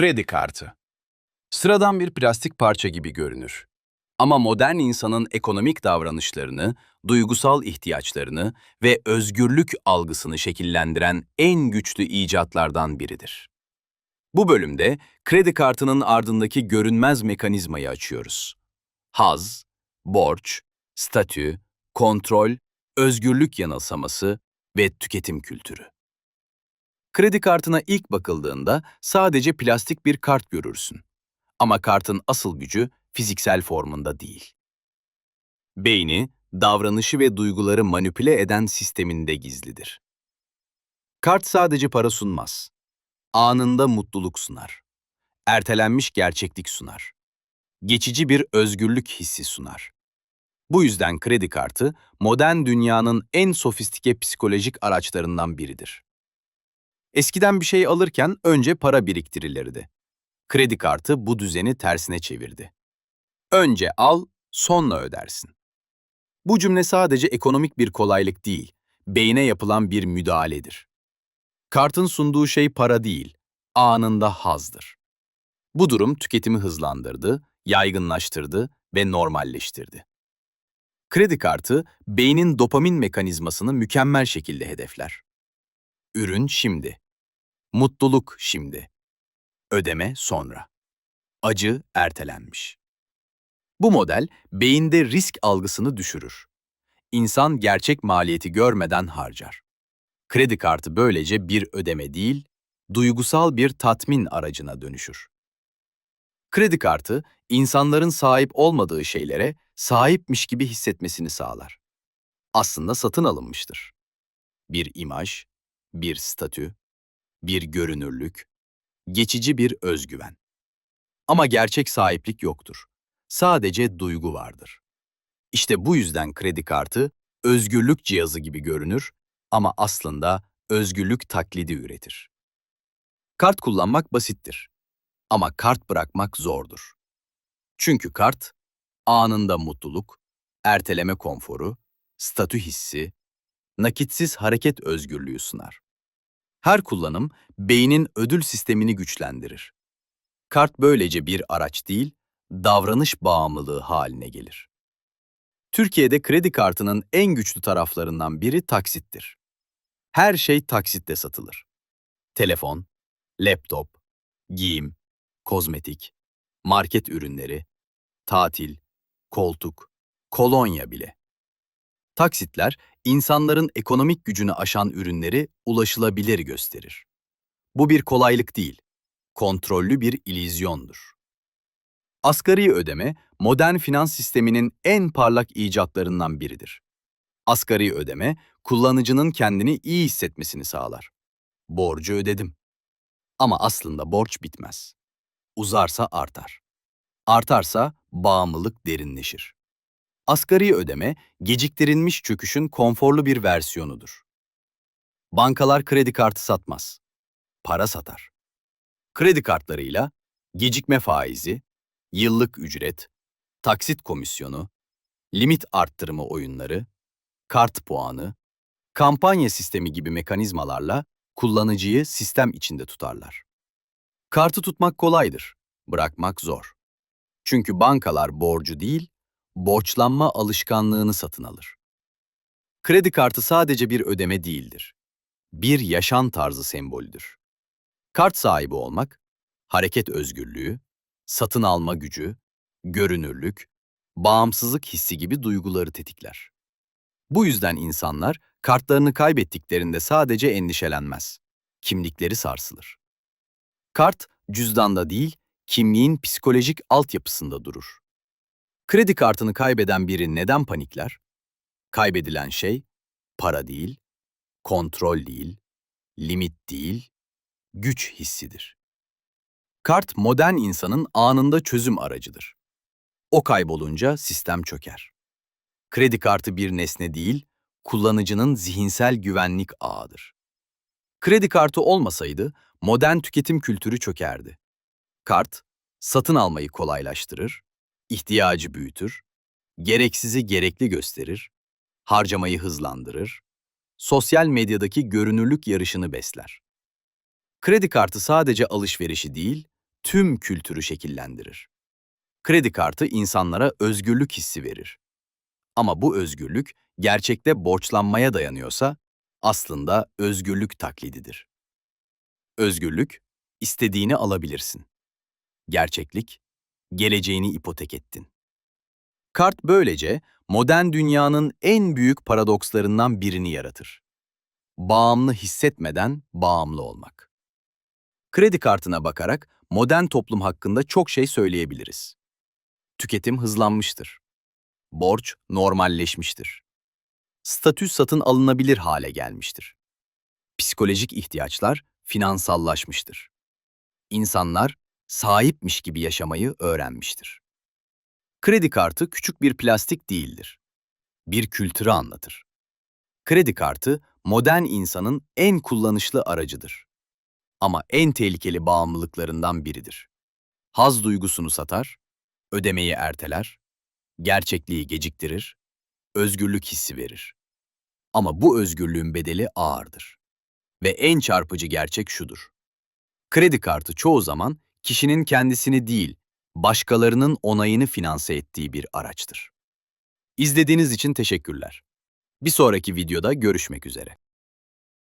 Kredi kartı. Sıradan bir plastik parça gibi görünür. Ama modern insanın ekonomik davranışlarını, duygusal ihtiyaçlarını ve özgürlük algısını şekillendiren en güçlü icatlardan biridir. Bu bölümde kredi kartının ardındaki görünmez mekanizmayı açıyoruz. Haz, borç, statü, kontrol, özgürlük yanılsaması ve tüketim kültürü. Kredi kartına ilk bakıldığında sadece plastik bir kart görürsün. Ama kartın asıl gücü fiziksel formunda değil. Beyni, davranışı ve duyguları manipüle eden sisteminde gizlidir. Kart sadece para sunmaz. Anında mutluluk sunar. Ertelenmiş gerçeklik sunar. Geçici bir özgürlük hissi sunar. Bu yüzden kredi kartı modern dünyanın en sofistike psikolojik araçlarından biridir. Eskiden bir şey alırken önce para biriktirilirdi. Kredi kartı bu düzeni tersine çevirdi. Önce al, sonra ödersin. Bu cümle sadece ekonomik bir kolaylık değil, beyne yapılan bir müdahaledir. Kartın sunduğu şey para değil, anında hazdır. Bu durum tüketimi hızlandırdı, yaygınlaştırdı ve normalleştirdi. Kredi kartı, beynin dopamin mekanizmasını mükemmel şekilde hedefler. Ürün şimdi. Mutluluk şimdi. Ödeme sonra. Acı ertelenmiş. Bu model beyinde risk algısını düşürür. İnsan gerçek maliyeti görmeden harcar. Kredi kartı böylece bir ödeme değil, duygusal bir tatmin aracına dönüşür. Kredi kartı, insanların sahip olmadığı şeylere sahipmiş gibi hissetmesini sağlar. Aslında satın alınmıştır. Bir imaj, bir statü, bir görünürlük, geçici bir özgüven. Ama gerçek sahiplik yoktur. Sadece duygu vardır. İşte bu yüzden kredi kartı özgürlük cihazı gibi görünür ama aslında özgürlük taklidi üretir. Kart kullanmak basittir ama kart bırakmak zordur. Çünkü kart anında mutluluk, erteleme konforu, statü hissi, nakitsiz hareket özgürlüğü sunar. Her kullanım beynin ödül sistemini güçlendirir. Kart böylece bir araç değil, davranış bağımlılığı haline gelir. Türkiye'de kredi kartının en güçlü taraflarından biri taksittir. Her şey taksitle satılır. Telefon, laptop, giyim, kozmetik, market ürünleri, tatil, koltuk, kolonya bile. Taksitler, insanların ekonomik gücünü aşan ürünleri ulaşılabilir gösterir. Bu bir kolaylık değil, kontrollü bir ilizyondur. Asgari ödeme, modern finans sisteminin en parlak icatlarından biridir. Asgari ödeme, kullanıcının kendini iyi hissetmesini sağlar. Borcu ödedim. Ama aslında borç bitmez. Uzarsa artar. Artarsa bağımlılık derinleşir. Asgari ödeme, geciktirilmiş çöküşün konforlu bir versiyonudur. Bankalar kredi kartı satmaz. Para satar. Kredi kartlarıyla gecikme faizi, yıllık ücret, taksit komisyonu, limit arttırımı oyunları, kart puanı, kampanya sistemi gibi mekanizmalarla kullanıcıyı sistem içinde tutarlar. Kartı tutmak kolaydır, bırakmak zor. Çünkü bankalar borcu değil, borçlanma alışkanlığını satın alır. Kredi kartı sadece bir ödeme değildir. Bir yaşam tarzı sembolüdür. Kart sahibi olmak, hareket özgürlüğü, satın alma gücü, görünürlük, bağımsızlık hissi gibi duyguları tetikler. Bu yüzden insanlar kartlarını kaybettiklerinde sadece endişelenmez. Kimlikleri sarsılır. Kart, cüzdanda değil, kimliğin psikolojik altyapısında durur. Kredi kartını kaybeden biri neden panikler? Kaybedilen şey para değil, kontrol değil, limit değil, güç hissidir. Kart modern insanın anında çözüm aracıdır. O kaybolunca sistem çöker. Kredi kartı bir nesne değil, kullanıcının zihinsel güvenlik ağıdır. Kredi kartı olmasaydı modern tüketim kültürü çökerdi. Kart, satın almayı kolaylaştırır, ihtiyacı büyütür, gereksizi gerekli gösterir, harcamayı hızlandırır, sosyal medyadaki görünürlük yarışını besler. Kredi kartı sadece alışverişi değil, tüm kültürü şekillendirir. Kredi kartı insanlara özgürlük hissi verir. Ama bu özgürlük gerçekte borçlanmaya dayanıyorsa aslında özgürlük taklididir. Özgürlük, istediğini alabilirsin. Gerçeklik, geleceğini ipotek ettin. Kart böylece modern dünyanın en büyük paradokslarından birini yaratır. Bağımlı hissetmeden bağımlı olmak. Kredi kartına bakarak modern toplum hakkında çok şey söyleyebiliriz. Tüketim hızlanmıştır. Borç normalleşmiştir. Statü satın alınabilir hale gelmiştir. Psikolojik ihtiyaçlar finansallaşmıştır. İnsanlar sahipmiş gibi yaşamayı öğrenmiştir. Kredi kartı küçük bir plastik değildir. Bir kültürü anlatır. Kredi kartı modern insanın en kullanışlı aracıdır. Ama en tehlikeli bağımlılıklarından biridir. Haz duygusunu satar, ödemeyi erteler, gerçekliği geciktirir, özgürlük hissi verir. Ama bu özgürlüğün bedeli ağırdır. Ve en çarpıcı gerçek şudur. Kredi kartı çoğu zaman kişinin kendisini değil, başkalarının onayını finanse ettiği bir araçtır. İzlediğiniz için teşekkürler. Bir sonraki videoda görüşmek üzere.